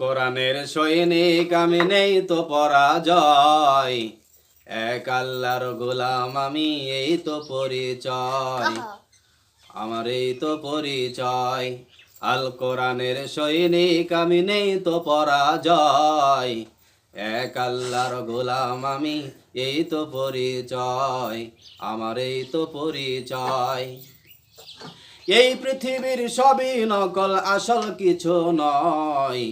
কোরআনের সৈনিক আমি নেই তো পরাজয়। এক আল্লাহর গোলাম আমি এই তো পরিচয়। আমার এই তো পরিচয়। আল কোরআনের সৈনিক আমি নেই তো পরাজয়। এক আল্লাহর গোলাম আমি এই তো পরিচয়। আমার এই তো পরিচয়। এই পৃথিবীর সবই নকল আসল কিছু নয়।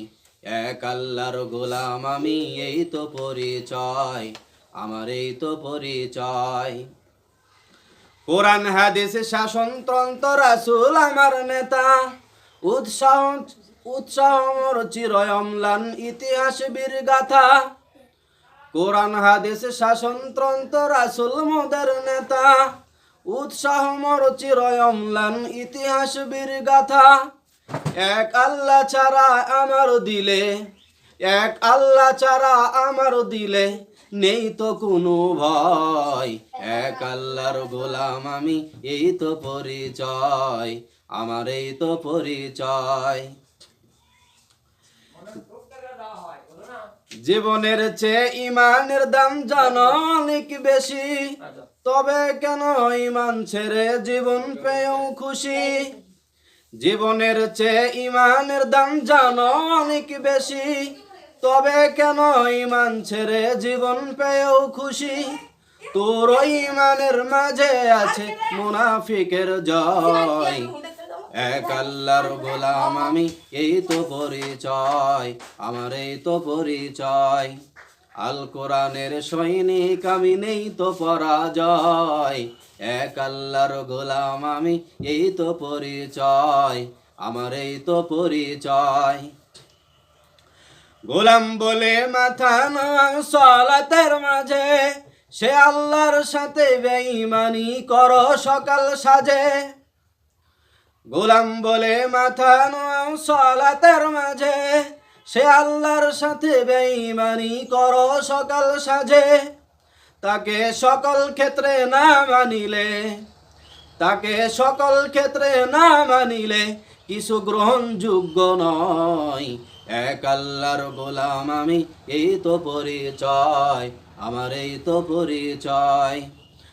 এক আল্লাহর গোলাম, আমি এই তো পরিচয়, আমার এই তো পরিচয়। কোরআন, হাদিস শাসনতন্ত্র রাসূল, আমার নেতা। উৎসাহ উৎসাহ চিরয় অম্লান, ইতিহাস বীর গাথা কোরআন, হাদিস শাসনতন্ত্র রাসূল, মোদের নেতা। উৎসাহ মোর চিরয় অম্লান, ইতিহাস বীর গাথা এক আল্লাহ ছাড়া আমার দিলে, এক আল্লাহ ছাড়া আমার দিলে নেই তো কোনো ভয়। এক আল্লাহর গোলাম আমি, এই তো পরিচয়, আমার এই তো পরিচয়। জীবনের চেয়ে ইমানের দাম জানো অনেক বেশি, তবে কেন ইমান ছেড়ে জীবন পেয়েও খুশি? জীবনের চেয়ে ইমানের দাম জানো অনেক বেশি। তবে কেন ইমান ছেড়ে জীবন পেয়েও খুশি? তোর ইমানের মাঝে আছে মুনাফিকের জয়। এক আল্লাহর গোলাম আমি, এই তো পরিচয়, আমার এই তো পরিচয়। আল কোরআনের সৈনিক আমি নেই তো পরাজয়। এক আল্লাহর গোলাম আমি, এই তো পরিচয়, আমার এই তো পরিচয়। গোলাম বলে মাথা সলাতের মাঝে, সে আল্লাহর সাথে বেঈমানি করো সকাল সাজে। গোলাম বলে মাথা সলাতের মাঝে সে আল্লাহর সাথে বেঈমানি করো, সকাল সাজে। তাকে সকল ক্ষেত্রে না মানিলে, তাকে সকল ক্ষেত্রে না মানিলে কিছু গ্রহণযোগ্য নয়। এক আল্লাহর গোলাম আমি, এই তো পরিচয়, আমার এই তো পরিচয়।